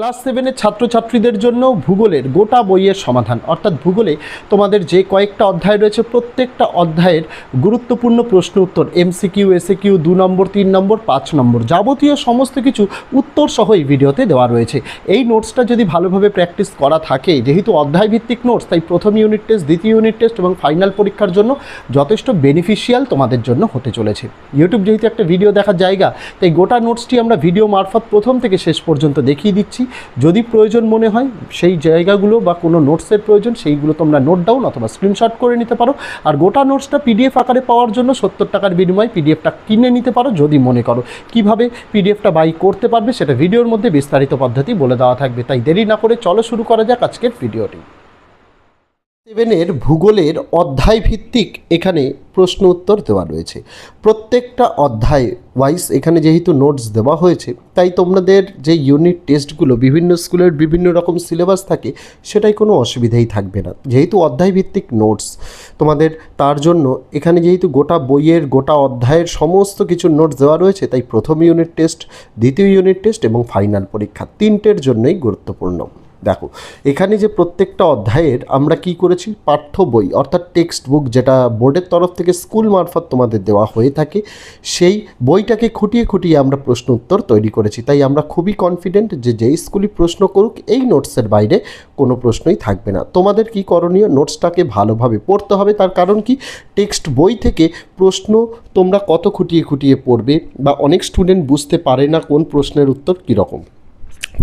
Class সেভেনের ছাত্রছাত্রীদের জন্য ভূগোলের গোটা বইয়ের সমাধান। অর্থাৎ ভূগোলে তোমাদের যে কয়েকটা অধ্যায় রয়েছে, প্রত্যেকটা অধ্যায়ের গুরুত্বপূর্ণ প্রশ্ন উত্তর, এমসিকিউ, এসএকিউ, দু নম্বর, তিন নম্বর, পাঁচ নম্বর যাবতীয় সমস্ত কিছু উত্তর সহ এই ভিডিওতে দেওয়া রয়েছে। এই নোটসটা যদি ভালোভাবে প্র্যাকটিস করা থাকে, যেহেতু অধ্যায় ভিত্তিক নোটস, তাই প্রথম ইউনিট টেস্ট, দ্বিতীয় ইউনিট টেস্ট এবং ফাইনাল পরীক্ষার জন্য যথেষ্ট বেনিফিশিয়াল তোমাদের জন্য হতে চলেছে। ইউটিউব যেহেতু একটা ভিডিও দেখার জায়গা, তাই গোটা নোটসটি আমরা ভিডিও মারফত প্রথম থেকে শেষ পর্যন্ত দেখিয়ে দিচ্ছি। যদি প্রয়োজন মনে হয়, সেই জায়গাগুলো বা কোনো নোটসের প্রয়োজন, সেইগুলো তোমরা নোট ডাউন অথবা স্ক্রিনশট করে নিতে পারো। আর গোটা নোটসটা পিডিএফ আকারে পাওয়ার জন্য সত্তর টাকার বিনিময়ে পিডিএফটা কিনে নিতে পারো, যদি মনে করো। কীভাবে পিডিএফটা বাই করতে পারবে, সেটা ভিডিওর মধ্যে বিস্তারিত পদ্ধতি বলে দেওয়া থাকবে। তাই দেরি না করে চলো শুরু করা যাক আজকের ভিডিওটি। সেভেনের ভূগোলের অধ্যায় ভিত্তিক এখানে প্রশ্ন উত্তর দেওয়া রয়েছে। প্রত্যেকটা অধ্যায় ওয়াইজ এখানে যেহেতু নোটস দেওয়া হয়েছে, তাই তোমাদের যে ইউনিট টেস্টগুলো বিভিন্ন স্কুলের বিভিন্ন রকম সিলেবাস থাকে, সেটাই কোনো অসুবিধাই থাকবে না। যেহেতু অধ্যায় ভিত্তিক নোটস তোমাদের তার জন্য এখানে যেহেতু গোটা বইয়ের, গোটা অধ্যায়ের সমস্ত কিছু নোটস দেওয়া রয়েছে, তাই প্রথম ইউনিট টেস্ট দ্বিতীয় ইউনিট টেস্ট এবং ফাইনাল পরীক্ষা তিনটের জন্যই গুরুত্বপূর্ণ। দেখো, এখানে যে প্রত্যেকটা অধ্যায়ের আমরা কি করেছি? পাঠ্য বই, অর্থাৎ টেক্সট বুক যেটা বোর্ডের তরফ থেকে স্কুল মারফত তোমাদের দেওয়া হয়ে থাকে, সেই বইটাকে খুঁটিয়ে খুঁটিয়ে আমরা প্রশ্ন উত্তর তৈরি করেছি। তাই আমরা খুবই কনফিডেন্ট যে যেই স্কুলই প্রশ্ন করুক, এই নোটসের বাইরে কোনো প্রশ্নই থাকবে না। তোমাদের কি করণীয়? নোটসটাকে ভালোভাবে পড়তে হবে। তার কারণ কি? টেক্সট বই থেকে প্রশ্ন তোমরা কত খুঁটিয়ে খুঁটিয়ে পড়বে বা অনেক স্টুডেন্ট বুঝতে পারে না কোন প্রশ্নের উত্তর কীরকম।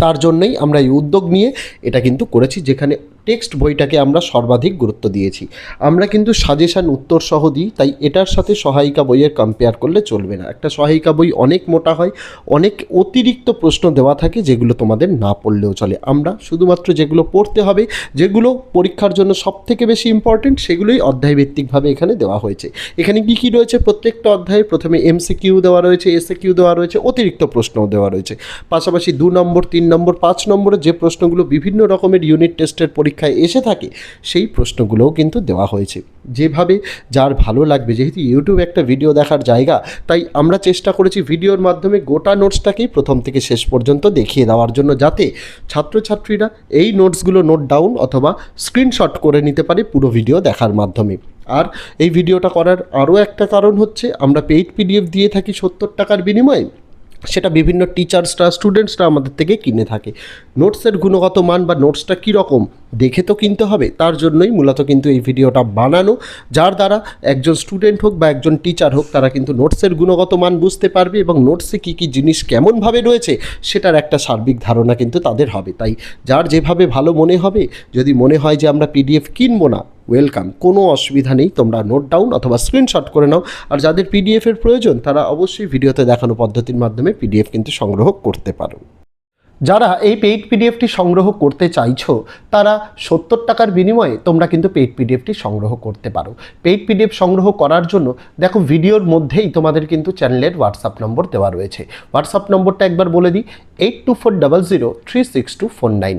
তার জন্যই আমরা এই উদ্যোগ নিয়ে এটা কিন্তু করেছি যেখানে টেক্সট বইটাকে আমরা সর্বাধিক গুরুত্ব দিয়েছি। আমরা কিন্তু সাজেশান উত্তর সহ দিই, তাই এটার সাথে সহায়িকা বইয়ের কম্পেয়ার করলে চলবে না। একটা সহায়িকা বই অনেক মোটা হয়, অনেক অতিরিক্ত প্রশ্ন দেওয়া থাকে যেগুলো তোমাদের না পড়লেও চলে। আমরা শুধুমাত্র যেগুলো পড়তে হবে, যেগুলো পরীক্ষার জন্য সব থেকে বেশি ইম্পর্টেন্ট সেগুলোই অধ্যায়ভিত্তিকভাবে এখানে দেওয়া হয়েছে। এখানে কী কী রয়েছে? প্রত্যেকটা অধ্যায়ে প্রথমে এমসিকিউ দেওয়া রয়েছে এসএকিউ দেওয়া রয়েছে, অতিরিক্ত প্রশ্নও দেওয়া রয়েছে। পাশাপাশি দু নম্বর, তিন নম্বর, পাঁচ নম্বরের যে প্রশ্নগুলো বিভিন্ন রকমের ইউনিট টেস্টের পরীক্ষায় এসে থাকে, সেই প্রশ্নগুলোও কিন্তু দেওয়া হয়েছে। যেভাবে যার ভালো লাগবে, যেহেতু ইউটিউব একটা ভিডিও দেখার জায়গা, তাই আমরা চেষ্টা করেছি ভিডিওর মাধ্যমে গোটা নোটসটাকেই প্রথম থেকে শেষ পর্যন্ত দেখিয়ে দেওয়ার জন্য, যাতে ছাত্রছাত্রীরা এই নোটসগুলো নোট ডাউন অথবা স্ক্রিনশট করে নিতে পারে পুরো ভিডিও দেখার মাধ্যমে। আর এই ভিডিওটা করার আরও একটা কারণ হচ্ছে, আমরা পেইড পিডিএফ দিয়ে থাকি সত্তর টাকার বিনিময়ে। সেটা বিভিন্ন টিচার্সরা স্টুডেন্টসরা আমাদের থেকে কিনে থাকে। নোটসের গুণগত মান বা নোটসটা কীরকম, দেখে তো কিনতে হবে। তার জন্যই মূলত কিন্তু এই ভিডিওটা বানানো, যার দ্বারা একজন স্টুডেন্ট হোক বা একজন টিচার হোক, তারা কিন্তু নোটসের গুণগত মান বুঝতে পারবে এবং নোটসে কী কী জিনিস কেমনভাবে রয়েছে, সেটার একটা সার্বিক ধারণা কিন্তু তাদের হবে। তাই যার যেভাবে ভালো মনে হবে, যদি মনে হয় যে আমরা পিডিএফ কিনবো না ওয়েলকাম কোনো অসুবিধা নেই, তোমরা নোট ডাউন অথবা স্ক্রিনশট করে নাও। আর যাদের পিডিএফের প্রয়োজন, তারা অবশ্যই ভিডিওতে দেখানো পদ্ধতির মাধ্যমে পিডিএফ কিন্তু সংগ্রহ করতে পারো। যারা এই পেইড পিডিএফটি সংগ্রহ করতে চাইছো, তারা সত্তর টাকার বিনিময়ে তোমরা কিন্তু পেইড পিডিএফটি সংগ্রহ করতে পারো। পেইড পিডিএফ সংগ্রহ করার জন্য, দেখো ভিডিওর মধ্যেই তোমাদের কিন্তু চ্যানেলের হোয়াটসঅ্যাপ নম্বর দেওয়া রয়েছে। হোয়াটসঅ্যাপ নম্বরটা একবার বলে দিই eight two four double zero three six two four nine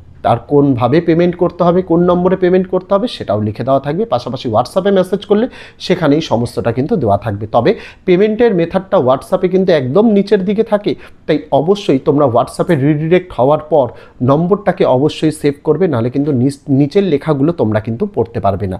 আর কোনভাবে পেমেন্ট করতে হবে, কোন নম্বরে পেমেন্ট করতে হবে সেটাও লিখে দেওয়া থাকবে। পাশাপাশি হোয়াটসঅ্যাপে মেসেজ করলে সেখানেই সমস্তটা কিন্তু দেওয়া থাকবে। তবে পেমেন্টের মেথডটা হোয়াটসঅ্যাপে কিন্তু একদম নিচের দিকে থাকে। তাই অবশ্যই তোমরা হোয়াটসঅ্যাপে রিডিরেক্ট হওয়ার পর নম্বরটাকে অবশ্যই সেভ করবে, নাহলে কিন্তু নিচ- নিচের লেখাগুলো তোমরা কিন্তু পড়তে পারবে না।